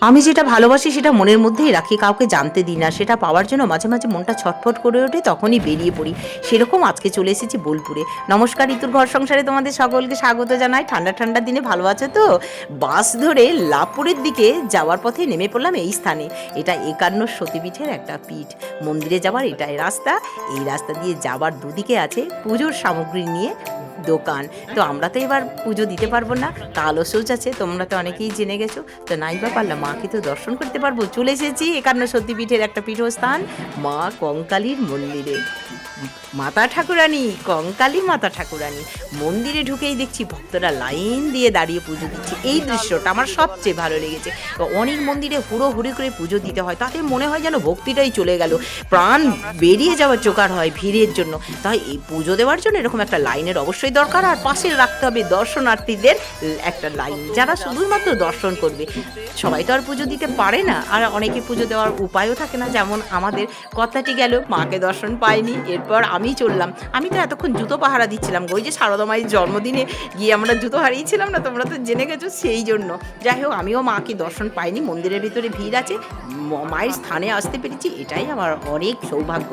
আমি যেটা ভালোবাসি সেটা মনের মধ্যেই রাখি, কাউকে জানতে দিই না। সেটা পাওয়ার জন্য মাঝে মাঝে মনটা ছটফট করে ওঠে, তখনই বেরিয়ে পড়ি। সেরকম আজকে চলে এসেছি বোলপুরে। নমস্কার ঋতুর ঘর সংসারে তোমাদের সকলকে স্বাগত জানাই। ঠান্ডা ঠান্ডা দিনে ভালো আছে তো? বাস ধরে লাভপুরের দিকে যাওয়ার পথে নেমে পড়লাম এই স্থানে। এটা একান্ন সতীপীঠের একটা পীঠ। মন্দিরে যাওয়ার এটাই রাস্তা। এই রাস্তা দিয়ে যাওয়ার দুদিকে আছে পুজোর সামগ্রী নিয়ে দোকান। তো আমরা তো এবার পুজো দিতে পারব না, কালো সোচ আছে, তোমরা তো অনেকেই জেনে গেছো। তো নাই বা পারলাম মাকে তো দর্শন করতে পারব। চলে এসেছি একান্ন সত্যি পীঠের একটা পীঠস্থান, মা কঙ্কালীর মন্দিরে। মাতা ঠাকুরানি, কঙ্কালী মাতা ঠাকুরানি। মন্দিরে ঢুকেই দেখছি ভক্তরা লাইন দিয়ে দাঁড়িয়ে পুজো দিচ্ছে। এই দৃশ্যটা আমার সবচেয়ে ভালো লেগেছে। অনেক মন্দিরে হুড়ো হুড়ি করে পুজো দিতে হয়, তাতে মনে হয় যেন ভক্তিটাই চলে গেল। প্রাণ বেরিয়ে যাওয়ার জোগাড় হয় ভিড়ের জন্য। তাই এই পুজো দেওয়ার জন্য এরকম একটা লাইনের অবশ্যই দরকার, আর পাশে রাখতে হবে দর্শনার্থীদের একটা লাইন। যারা শুধুমাত্র দর্শন করবে, সবাই তো আর পুজো দিতে পারে না। আর অনেকে পুজো দেওয়ার উপায়ও থাকে না। যেমন আমাদের কথাটি গেল, মাকে দর্শন পায়নি, এরপর আমি চললাম। আমি তো এতক্ষণ জুতো পাহারা দিচ্ছিলাম ওই যে সারদা মায়ের জন্মদিনে গিয়ে আমরা জুতো হারিয়েছিলাম না, তোমরা তো জেনে গেছো সেই জন্য। যাই হোক, আমিও মাকে দর্শন পাইনি, মন্দিরের ভিতরে ভিড় আছে। মায়ের স্থানে আসতে পেরেছি, এটাই আমার অনেক সৌভাগ্য।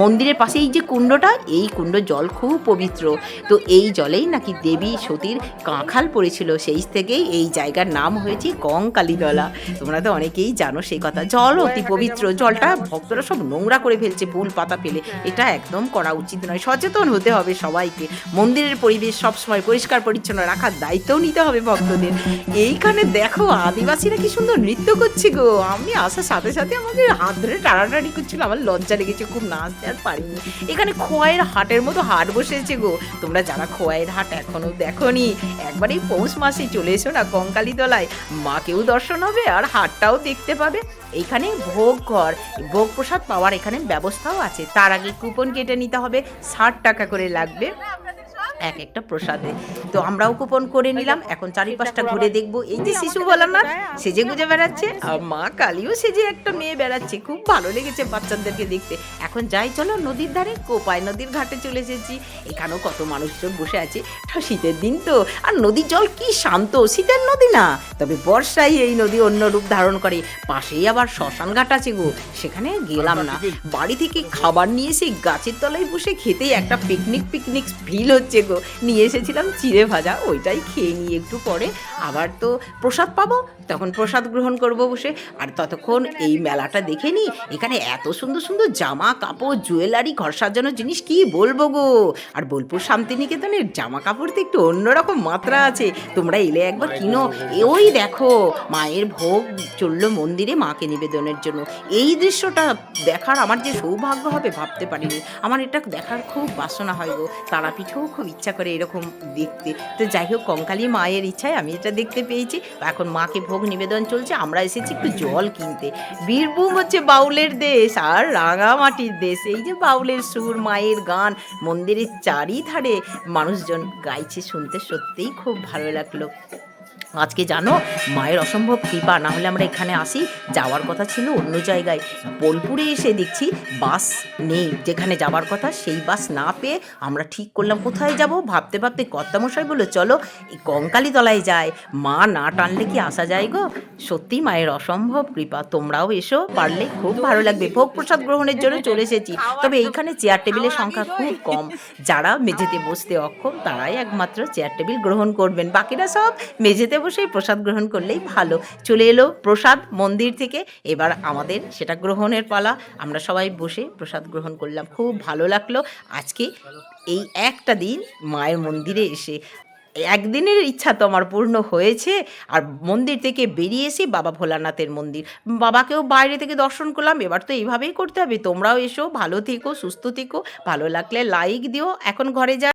মন্দিরের পাশে এই যে কুণ্ডটা, এই কুণ্ড জল খুব পবিত্র। তো এই জলেই নাকি দেবী সতীর কাঁখাল পড়েছিল, সেই থেকেই এই জায়গার নাম হয়েছে কঙ্কালীতলা তোমরা তো অনেকেই জানো সেই কথা। জল অতি পবিত্র, জলটা ভক্তরা সব নোংরা করে ফেলছে, ফুল পাতা ফেলে। এটা একদম করা উচিত নয়। সচেতন হতে হবে সবাইকে। মন্দিরের পরিবেশ সবসময় পরিষ্কার, পরিচ্ছন্ন রাখার দায়িত্বও নিতে হবে ভক্তদের। এইখানে দেখো, আদিবাসীরা কি সুন্দর নৃত্য করছে গো। আমি আসার সাথে সাথে আমাকে হাত ধরে টানাটানি করছিল। আমার লজ্জা লেগেছে, খুব নাচতে আর পারিনি। এখানে খোয়াইয়ের হাটের মতো হাট বসেছে গো। তোমরা যারা খোয়াইয়ের হাট এখনও দেখোনি, একবার এই পৌষ মাসে চলে এসো না কঙ্কালী তলায় মাকেও দর্শন হবে আর হাটটাও দেখতে পাবে। এইখানে ভোগ ঘর, ভোগ প্রসাদ পাওয়ার এখানে ব্যবস্থাও আছে। তার আগে কুপন কেটে নিতে হবে ষাট টাকা করে লাগবে। এক একটা প্রসাদে। তো আমরাও কুপন করে নিলাম। এখন চারিপাশটা ঘুরে দেখব। এই যে শিশু বললাম না সেজে গুজে বেড়াচ্ছে আর মা কালীও সেজে একটা মেয়ে বেড়াচ্ছে খুব ভালো লেগেছে বাচ্চাদেরকে দেখতে। এখন যাই চলো নদীর ধারে কোপাই নদীর ঘাটে চলে এসেছি। এখানেও কত মানুষজন বসে আছে। শীতের দিন তো। আর নদীর জল কি শান্ত শীতের নদী না। তবে বর্ষায় এই নদী অন্য রূপ ধারণ করে। পাশেই আবার শ্মশান ঘাট আছে গো। সেখানে গেলাম না। বাড়ি থেকে খাবার নিয়ে এসে গাছের তলায় বসে খেতেই একটা পিকনিক পিকনিক ফিল হচ্ছে গো। নিয়ে এসেছিলাম চিড়ে ভাজা ওইটাই খেয়ে নিয়ে একটু পরে। আবার তো প্রসাদ পাবো তখন প্রসাদ গ্রহণ করব বসে। আর ততক্ষণ এই মেলাটা দেখে নিই এখানে এত সুন্দর সুন্দর জামা কাপড় জুয়েলারি ঘর সাজানোর জিনিস কি বলব গো? আর বোলপুর শান্তিনিকেতনের জামা কাপড় তো একটু অন্যরকম মাত্রা আছে। তোমরা এলে একবার কিনো। ওই দেখো মায়ের ভোগ চলল মন্দিরে মাকে নিবেদনের জন্য। এই দৃশ্যটা দেখার আমার যে সৌভাগ্য হবে ভাবতে পারিনি। আমার এটা দেখার খুব বাসনা হয় গো। তারাপীঠেও খুব ইচ্ছা করে এরকম দেখতে। তো যাই হোক, কঙ্কালী মায়ের ইচ্ছায় আমি এটা দেখতে পেয়েছি। এখন মাকে ভোগ নিবেদন চলছে, আমরা এসেছি একটু জল কিনতে। বীরভূম হচ্ছে বাউলের দেশ আর রাঙামাটির দেশ। এই যে বাউলের সুর, মায়ের গান, মন্দিরের চারিধারে মানুষজন গাইছে, শুনতে সত্যিই খুব ভালো লাগল। আজকে জানো, মায়ের অসম্ভব কৃপা। না হলে আমরা এখানে আসি, যাওয়ার কথা ছিল অন্য জায়গায়। বোলপুরে এসে দেখছি বাস নেই। যেখানে যাওয়ার কথা সেই বাস না পেয়ে আমরা ঠিক করলাম, কোথায় যাব? ভাবতে ভাবতে কর্তামশাই বলল, চলো, এই কঙ্কালী তলায় যায় মা না টানলে কি আসা যায় গো? সত্যি মায়ের অসম্ভব কৃপা। তোমরাও এসো, পারলে খুব ভালো লাগবে। ভোগ প্রসাদ গ্রহণের জন্য চলে এসেছি। তবে এইখানে চেয়ার টেবিলের সংখ্যা খুব কম। যারা মেঝেতে বসতে অক্ষম, তারাই একমাত্র চেয়ার টেবিল গ্রহণ করবেন। বাকিরা সব মেঝেতে বসেই প্রসাদ গ্রহণ করলেই ভালো। চলে এলো প্রসাদ মন্দির থেকে। এবার আমাদের সেটা গ্রহণের পালা। আমরা সবাই বসে প্রসাদ গ্রহণ করলাম। খুব ভালো লাগল। আজকে এই একটা দিন মায়ের মন্দিরে এসে। একদিনের ইচ্ছা তো আমার পূর্ণ হয়েছে। আর মন্দির থেকে বেরিয়ে এসে বাবা ভোলানাথের মন্দির। বাবাকেও বাইরে থেকে দর্শন করলাম। এবার তো এইভাবেই করতে হবে। তোমরাও এসো, ভালো থেকো, সুস্থ থেকো। ভালো লাগলে লাইক দিও। এখন ঘরে যা